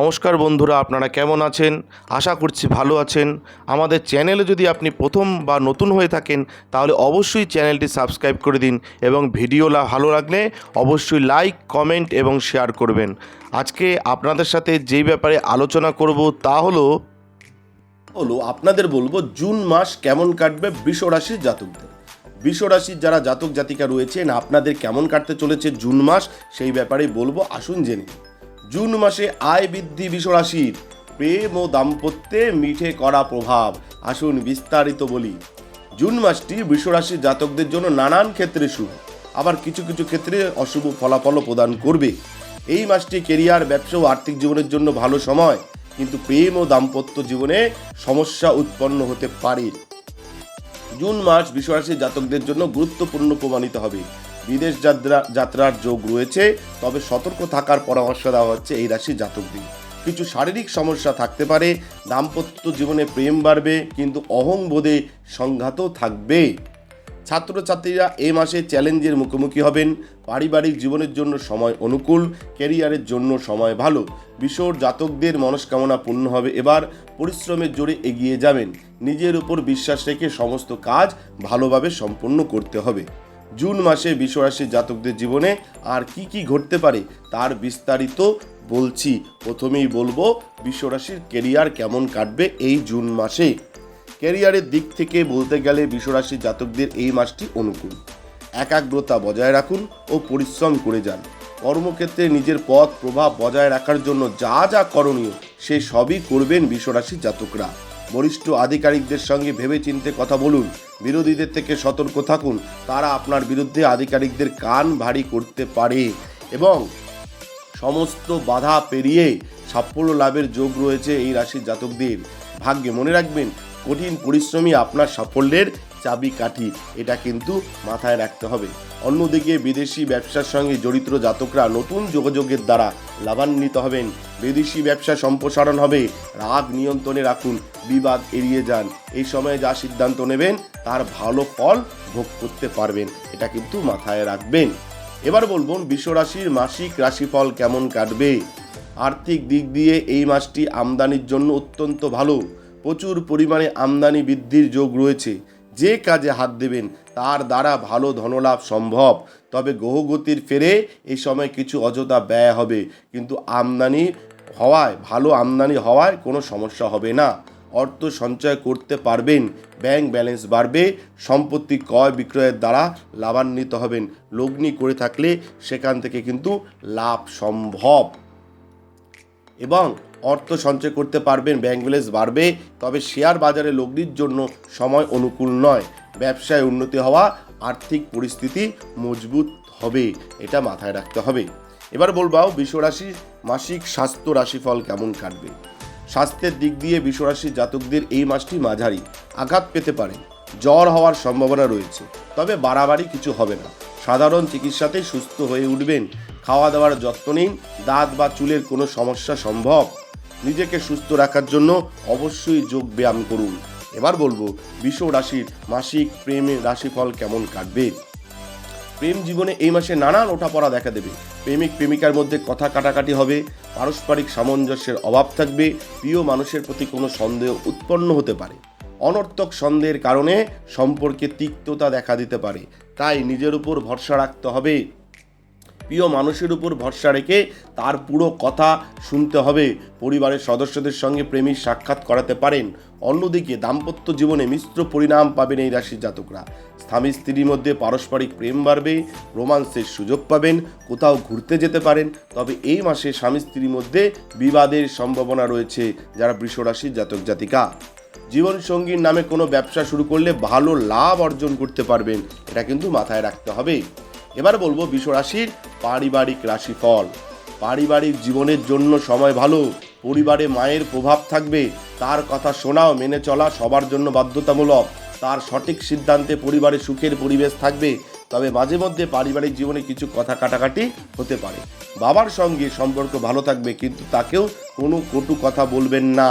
নমস্কার বন্ধুরা, আপনারা কেমন আছেন? আশা করছি ভালো আছেন। আমাদের চ্যানেলে যদি আপনি প্রথম বা নতুন হয়ে থাকেন, তাহলে অবশ্যই চ্যানেলটি সাবস্ক্রাইব করে দিন এবং ভিডিও ভালো লাগলে অবশ্যই লাইক, কমেন্ট এবং শেয়ার করবেন। আজকে আপনাদের সাথে যেই ব্যাপারে আলোচনা করব তা হলো হলো আপনাদের বলব জুন মাস কেমন কাটবে বৃষ রাশির জাতকদের। রাশির যারা জাতক জাতিকা রয়েছেন, আপনাদের কেমন কাটতে চলেছে জুন মাস সেই ব্যাপারে বলব, আসুন জেনে। জুন মাসে আয় বৃদ্ধি বৃষ রাশির প্রেম ও দাম্পত্যে মিঠে করা প্রভাব। আসুন বিস্তারিত বলি। জুন মাসটি বৃষ রাশির জাতকদের জন্য নানান ক্ষেত্রে শুভ। আবার কিছু কিছু ক্ষেত্রে অশুভ ফলাফলও প্রদান করবে। এই মাসটি কেরিয়ার, ব্যবসা ও আর্থিক জীবনের জন্য ভালো সময়। কিন্তু প্রেম ও দাম্পত্য জীবনে সমস্যা উৎপন্ন হতে পারে। জুন মাস বিশ্বরাশির জাতকদের জন্য গুরুত্বপূর্ণ প্রমাণিত হবে। বিদেশ যাত্রা যাত্রার যোগ রয়েছে, তবে সতর্ক থাকার পরামর্শ দেওয়া হচ্ছে এই রাশির জাতকদের। কিছু শারীরিক সমস্যা থাকতে পারে, দাম্পত্য জীবনে প্রেম বাড়বে, কিন্তু অহংবোধে সংঘাতও থাকবে। ছাত্রছাত্রীরা এ মাসে চ্যালেঞ্জের মুখোমুখি হবেন। পারিবারিক জীবনের জন্য সময় অনুকূল, ক্যারিয়ারের জন্য সময় ভালো। বিশ্বর জাতকদের মনস্কামনা পূর্ণ হবে এবার, পরিশ্রমের জোরে এগিয়ে যাবেন। নিজের উপর বিশ্বাস রেখে সমস্ত কাজ ভালোভাবে সম্পন্ন করতে হবে। জুন মাসে বিশ্বরাশির জাতকদের জীবনে আর কি কি ঘটতে পারে তার বিস্তারিত বলছি। প্রথমেই বলব, বিশ্বরাশির কেরিয়ার কেমন কাটবে এই জুন মাসে? ক্যারিয়ারের দিক থেকে বলতে গেলে বিশ্বরাশি জাতকদের এই মাসটি অনুকূল। একাগ্রতা বজায় রাখুন ও পরিশ্রম করে যান। কর্মক্ষেত্রে নিজের পথ, প্রভাব বজায় রাখার জন্য যা যা করণীয়, সে সবই করবেন বিশ্বরাশি জাতকরা। বরিষ্ঠ আধিকারিকদের সঙ্গে ভেবেচিন্তে কথা বলুন। বিরোধীদের থেকে সতর্ক থাকুন। তারা আপনার বিরুদ্ধে আধিকারিকদের কান ভারী করতে পারে এবং সমস্ত বাধা পেরিয়ে সাফল্য লাভের যোগ রয়েছে এই রাশির জাতকদের। ভাগ্যে মনে রাখবেন, কঠিন পরিশ্রমী আপনার সাফল্যের চাবি কাঠি এটা কিন্তু মাথায় রাখতে হবে। অন্যদিকে বিদেশি ব্যবসার সঙ্গে জড়িত জাতকরা নতুন যোগাযোগের দ্বারা লাভান্বিত হবেন। বিদেশি ব্যবসা সম্প্রসারণ হবে। রাগ নিয়ন্ত্রণে রাখুন, বিবাদ এড়িয়ে যান। এই সময়ে যা সিদ্ধান্ত নেবেন, তার ভালো ফল ভোগ করতে পারবেন। এটা কিন্তু মাথায় রাখবেন। এবার বলব বিশ্বরাশির মাসিক রাশিফল কেমন কাটবে? আর্থিক দিক দিয়ে এই মাসটি আমদানির জন্য অত্যন্ত ভালো। প্রচুর পরিমাণে আমদানি বৃদ্ধির যোগ রয়েছে। যে কাজে হাত দেবেন, তার দ্বারা ভালো ধনলাভ সম্ভব। তবে গ্রহগতির ফেরে এই সময় কিছু অযথা ব্যয় হবে। কিন্তু আমদানি হওয়ায়, ভালো আমদানি হওয়ায় কোনো সমস্যা হবে না। অর্থ সঞ্চয় করতে পারবেন, ব্যাংক ব্যালেন্স বাড়বে, সম্পত্তি ক্রয় বিক্রয়ের দ্বারা লাভান্বিত হবেন। লগ্নি করে থাকলে সেখান থেকে কিন্তু লাভ সম্ভব। এবং অর্থ সঞ্চয় করতে পারবেন, ব্যাংক ব্যালেন্স বাড়বে, তবে শেয়ার বাজারে লগ্নির জন্য সময় অনুকূল নয়। ব্যবসায় উন্নতি হওয়া, আর্থিক পরিস্থিতি মজবুত হবে, এটা মাথায় রাখতে হবে। এবার বলব বিশ্বরাশির মাসিক স্বাস্থ্য রাশিফল কেমন কাটবে? স্বাস্থ্যের দিক দিয়ে বিশ্বরাশির জাতকদের এই মাসটি মাঝারি, আঘাত পেতে পারে, জ্বর হওয়ার সম্ভাবনা রয়েছে, তবে বাড়াবাড়ি কিছু হবে না। সাধারণ চিকিৎসাতেই সুস্থ হয়ে উঠবেন, খাওয়া দাওয়ার যত্ন নিন, দাঁত বা চুলের কোনো সমস্যা সম্ভব। নিজেকে সুস্থ রাখার জন্য অবশ্যই যোগ ব্যায়াম করুন। এবার বলব বিশ্ব রাশির মাসিক প্রেমের রাশিফল কেমন কাটবে? প্রেম জীবনে এই মাসে নানান ওঠাপড়া দেখা দেবে। প্রেমিক, প্রেমিকার মধ্যে কথা কাটাকাটি হবে, পারস্পরিক সামঞ্জস্যের অভাব থাকবে, প্রিয় মানুষের প্রতি কোনো সন্দেহ উৎপন্ন হতে পারে। অনর্থক সন্দেহের কারণে সম্পর্কে তিক্ততা দেখা দিতে পারে। তাই নিজের উপর ভরসা রাখতে হবে। প্রিয় মানুষের উপর ভরসা রেখে তার পুরো কথা শুনতে হবে। পরিবারের সদস্যদের সঙ্গে প্রেমীর সাক্ষাৎ করাতে পারেন। অন্যদিকে দাম্পত্য জীবনে মিশ্র পরিণাম পাবেন এই রাশির জাতকরা। স্বামী স্ত্রীর মধ্যে পারস্পরিক প্রেম বাড়বে, রোমান্সের সুযোগ পাবেন, কোথাও ঘুরতে যেতে পারেন। তবে এই মাসে স্বামী স্ত্রীর মধ্যে বিবাদের সম্ভাবনা রয়েছে, যারা বৃষ রাশির জাতক জাতিকা। জীবনসঙ্গীর নামে কোনো ব্যবসা শুরু করলে ভালো লাভ অর্জন করতে পারবেন, এটা কিন্তু মাথায় রাখতে হবে। এবার বলব বিশ্বরাশির পারিবারিক রাশিফল। পারিবারিক জীবনের জন্য সময় ভালো, পরিবারে মায়ের প্রভাব থাকবে, তার কথা শোনাও, মেনে চলা সবার জন্য বাধ্যতামূলক। তার সঠিক সিদ্ধান্তে পরিবারে সুখের পরিবেশ থাকবে, তবে মাঝে মধ্যে পারিবারিক জীবনে কিছু কথা কাটাকাটি হতে পারে। বাবার সঙ্গে সম্পর্ক ভালো থাকবে, কিন্তু তাকেও কোনো কটু কথা বলবেন না।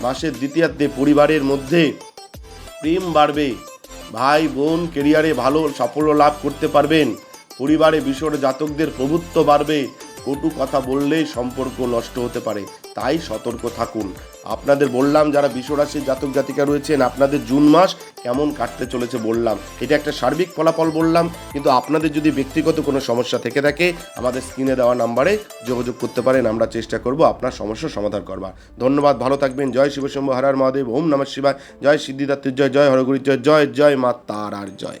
মাসের দ্বিতীয়ার্ধে পরিবারের মধ্যে প্রেম বাড়বে। ভাই, বোন কেরিয়ারে ভালো সাফল্য লাভ করতে পারবেন। পরিবারে বিশ্বর জাতকদের প্রভুত্ব বাড়বে। কটু কথা বললেই সম্পর্ক নষ্ট হতে পারে। তাই সতর্ক থাকুন। আপনাদের বললাম যারা বিশ্বরাশির জাতক জাতিকা রয়েছেন, আপনাদের জুন মাস কেমন কাটতে চলেছে বললাম। এটা একটা সার্বিক ফলাফল বললাম, কিন্তু আপনাদের যদি ব্যক্তিগত কোনো সমস্যা থেকে থাকে, আমাদের স্ক্রিনে দেওয়া নাম্বারে যোগাযোগ করতে পারেন, আমরা চেষ্টা করব আপনার সমস্যার সমাধান করবার। ধন্যবাদ, ভালো থাকবেন। জয় শিবশম্ভ হরার মহাদেব, ওম নমঃ শিবায়। জয় সিদ্ধিদাত্রের জয় জয় হরগুরির জয় জয় জয় মা তারার জয়।